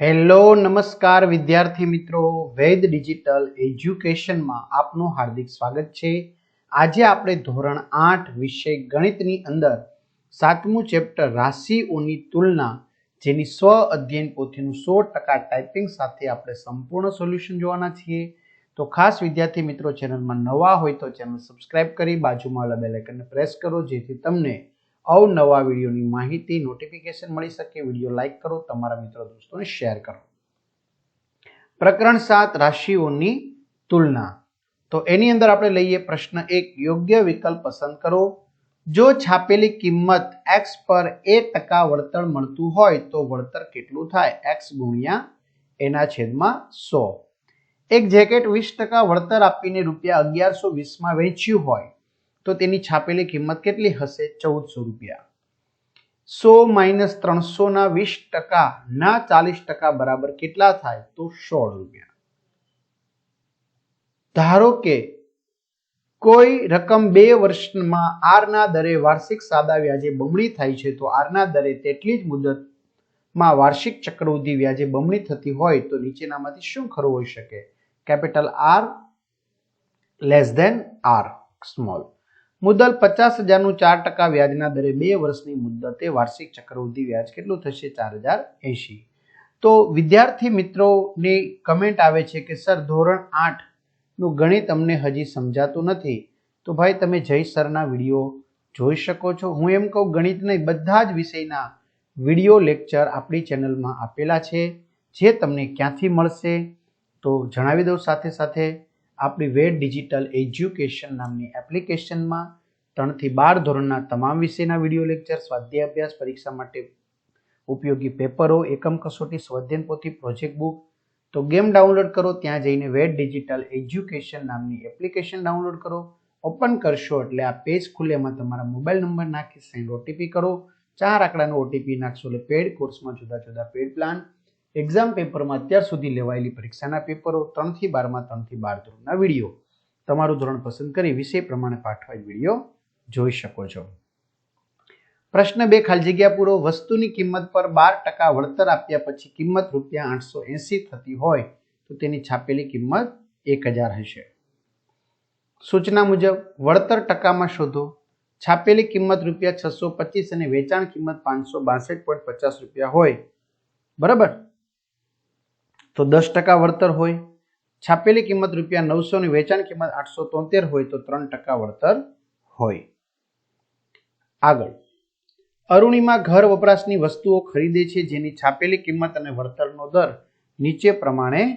Hello, નમસ્કાર વિદ્યાર્થી મિત્રો. વેદ ડિજિટલ એજ્યુકેશનમાં આપનું હાર્દિક સ્વાગત છે. આજે આપણે ધોરણ આઠ વિષય ગણિતની અંદર સાતમું ચેપ્ટર રાશિઓની તુલના, જેની સ્વ અધ્યયન પોથીનું સો ટકા ટાઈપિંગ સાથે આપણે સંપૂર્ણ સોલ્યુશન જોવાના છીએ. તો ખાસ વિદ્યાર્થી મિત્રો, ચેનલમાં નવા હોય તો ચેનલ સબસ્ક્રાઇબ કરી બાજુમાં આવેલા બેલ આઇકનને પ્રેસ કરો, જેથી તમને અવનવા વિડીયોની માહિતી નોટિફિકેશન મળી શકે, વીડિયો લાઇક કરો, તમારા મિત્રો દોસ્તોને શેર કરો. પ્રકરણ સાત, રાશિઓની તુલના. તો એની અંદર આપણે લઈએ પ્રશ્ન એક, યોગ્ય વિકલ્પ પસંદ કરો. જો છાપેલી કિંમત એક્સ પર એ ટકા વળતર મળતું હોય, તો વળતર કેટલું થાય? એક્સ ગુણ્યા એના છેદમાં સો. એક જેકેટ વીસ ટકા વળતર આપીને રૂપિયા અગિયારસો વીસમાં વેચ્યું હોય તો તેની છાપેલી કિંમત કેટલી હશે? ચૌદસો રૂપિયા. સો માઇનસ ત્રણસો ના વીસ ટકા ના ચાલીસ ટકા બરાબર કેટલા થાય? તો સોળ રૂપિયા. ધારો કે કોઈ રકમ બે વર્ષમાં આરના દરે વાર્ષિક સાદા વ્યાજે બમણી થાય છે, તો આરના દરે તેટલી જ મુદતમાં વાર્ષિક ચક્રવૃદ્ધિ વ્યાજે બમણી થતી હોય, તો નીચેનામાંથી શું ખરું હોઈ શકે? Capital R less than R, small. મુદ્દલ પચાસ હજારનું ચાર ટકા વ્યાજના દરે બે વર્ષની મુદ્દતે વાર્ષિક ચક્રવૃદ્ધિ વ્યાજ કેટલું થશે? ચાર હજાર એંશી. તો વિદ્યાર્થી મિત્રોની કમેન્ટ આવે છે કે, સર, ધોરણ આઠનું ગણિત અમને હજી સમજાતું નથી. તો ભાઈ, તમે જય સરના વીડિયો જોઈ શકો છો. હું એમ કહું, ગણિત નહીં, બધા જ વિષયના વીડિયો લેક્ચર આપણી ચેનલમાં આપેલા છે. જે તમને ક્યાંથી મળશે તો જણાવી દઉં સાથે સાથે. આપણી વેડ ડિજિટલ એજ્યુકેશન નામની એપ્લિકેશનમાં ત્રણથી બાર ધોરણના તમામ વિષયના વીડિયો લેક્ચર સ્વાધ્યાય અભ્યાસ પરીક્ષા માટે ઉપયોગી પેપરો, એકમ કસોટી, સ્વાધ્યન પોથી પ્રોજેક્ટ બુક તો ગેમ ડાઉનલોડ કરો, ત્યાં જઈને વેડ ડિજિટલ એજ્યુકેશન નામની એપ્લિકેશન ડાઉનલોડ કરો. ઓપન કરશો એટલે આ પેજ ખુલે, એમાં તમારા મોબાઈલ નંબર નાખી સેન્ડ ઓટીપી કરો. ચાર આંકડાનો ઓટીપી નાખશો એટલે પેડ કોર્સમાં જુદા જુદા પેડ પ્લાન એક્ઝામ પેપરમાં અત્યાર સુધી લેવાયેલી પરીક્ષાના પેપરો ત્રણથી બારમાં, ત્રણથી બાર ધોરણના વીડિયો. તમારું ધોરણ પસંદ કરી વિષય પ્રમાણે પાઠવાય વીડિયો જોઈ શકો છો. પ્રશ્ન બે, ખાલી જગ્યા પૂરો. વસ્તુની કિંમત પર બાર ટકા વળતર આપ્યા પછી કિંમત રૂપિયા આઠસો એંસી થતી હોય તો તેની છાપેલી કિંમત એક હજાર હશે. સૂચના મુજબ, વળતર ટકામાં શોધો. છાપેલી કિંમત રૂપિયા છસો પચીસ અને વેચાણ કિંમત પાંચસો બાસઠ પોઈન્ટ પચાસ રૂપિયા હોય. બરાબર? તો દસ ટકા વળતર હોય. છાપેલી કિંમત રૂપિયા નવસો ની વેચાણ કિંમત આઠસો તોતેર હોય તો ત્રણ ટકા વળતર હોય. આગળ. અરુણિમા ઘર વપરાશની વસ્તુઓ ખરીદે છે જેની છાપેલી કિંમત અને વળતરનો દર નીચે પ્રમાણે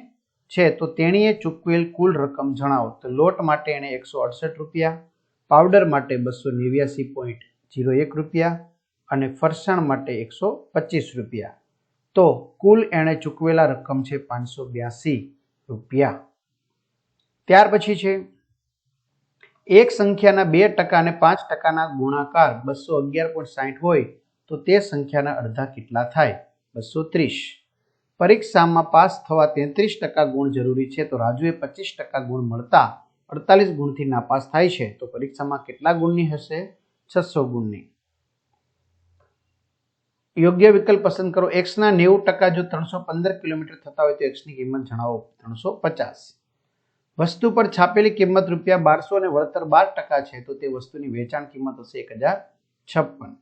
છે. તો તેણીએ ચૂકવેલ કુલ રકમ જણાવો. તો લોટ માટે એણે એકસો અડસઠ રૂપિયા, પાવડર માટે બસો નેવ્યાસી પોઈન્ટ જીરો એક રૂપિયા અને ફરસાણ માટે એકસો પચીસ રૂપિયા. તો કુલ એણે ચૂકવેલા રકમ છે પાંચસો બ્યાસી રૂપિયા. ત્યાર પછી છે, એક સંખ્યાના બે ટકા અને પાંચ ટકાના ગુણાકાર બસો અગિયાર પોઈન્ટ સાહીઠ હોય તો તે સંખ્યાના અડધા કેટલા થાય? બસો ત્રીસ. પરીક્ષામાં પાસ થવા તેત્રીસ ટકા ગુણ જરૂરી છે તો રાજુએ પચીસ ટકા ગુણ મળતા અડતાલીસ ગુણથી નાપાસ થાય છે તો પરીક્ષામાં કેટલા ગુણની હશે? છસો ગુણની. યોગ્ય વિકલ્પ પસંદ કરો. એક્સના નેવું ટકા જો ત્રણસો પંદર કિલોમીટર થતા હોય તો એક્સની કિંમત જણાવો. ત્રણસો પચાસ. વસ્તુ પર છાપેલી કિંમત રૂપિયા બારસો અને વળતર બાર ટકા છે તો તે વસ્તુની વેચાણ કિંમત હશે એક હજાર છપ્પન.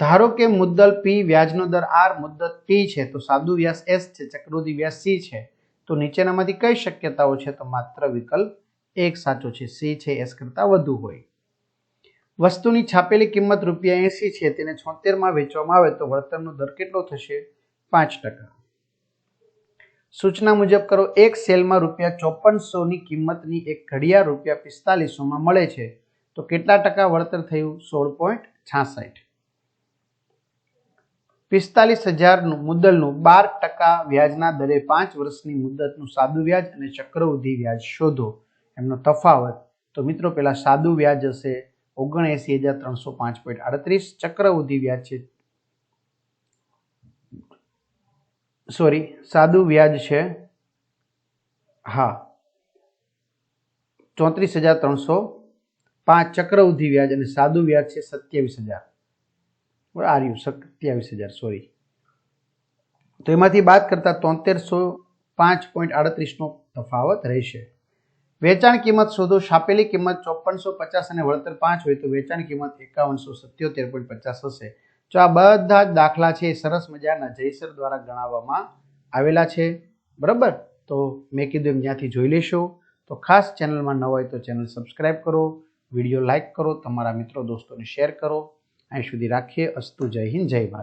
ધારો કે મુદ્દલ પી વ્યાજનો દર આર મુદ્દત પી છે તો સાદુ વ્યાસ એસ છે ચક્રવૃદ્ધિ વ્યાસ સી છે. તો નીચેનામાંથી કઈ શક્યતાઓ છે તો માત્ર વિકલ્પ એક સાચો છે. સી છે એસ કરતાં વધુ હોય. વસ્તુની છાપેલી કિંમત રૂપિયા એંસી છે, તેને છોતેરમાં વેચવામાં આવે તો વળતરનો દર કેટલો થશે? પાંચ ટકા. સૂચના મુજબ કરો, એક સેલમાં રૂપિયા ચોપનસોની કિંમતની એક ઘડિયાળ રૂપિયા પિસ્તાલીસોમાં મળે છે. તો કેટલા ટકા વળતર થયું? સોળ પોઈન્ટ છાસઠ. પિસ્તાલીસ હજારનું મુદ્દલનું બાર ટકા વ્યાજના દરે પાંચ વર્ષની મુદ્દતનું સાદું વ્યાજ અને ચક્રવૃદ્ધિ વ્યાજ શોધો. એમનો તફાવત. તો મિત્રો, પેલા સાદું વ્યાજ હશે ઓગણએસી હજાર ત્રણસો પાંચ પોઈન્ટ આડત્રીસ ચક્રવૃદ્ધિ વ્યાજ છે. સોરી સાદું વ્યાજ છે. હા. ચોત્રીસ હજાર ત્રણસો પાંચ ચક્રવૃદ્ધિ વ્યાજ અને સાદું વ્યાજ છે સત્યાવીસ હજાર. આર્યું સત્યાવીસ હજાર સોરી તો એમાંથી બાદ કરતાં તોતેરસો પાંચ પોઈન્ટ આડત્રીસનો તફાવત રહેશે. વેચાણ કિંમત શોધો, છાપેલી કિંમત ચોપનસો પચાસ અને વળતર પાંચ હોય તો વેચાણ કિંમત એકાવનસો સત્યોતેર પોઈન્ટ પચાસ હશે. જો આ બધા જ દાખલા છે એ સરસ મજાના જયસર દ્વારા ગણાવવામાં આવેલા છે. બરાબર? તો મેં કીધું એમ જ્યાંથી જોઈ લેશો. તો ખાસ ચેનલમાં ન હોય તો ચેનલ સબસ્ક્રાઈબ કરો, વીડિયો લાઇક કરો, તમારા મિત્રો, દોસ્તોને શેર કરો. અહીં સુધી રાખીએ. અસ્તુ જય હિન્દ, જય ભારત.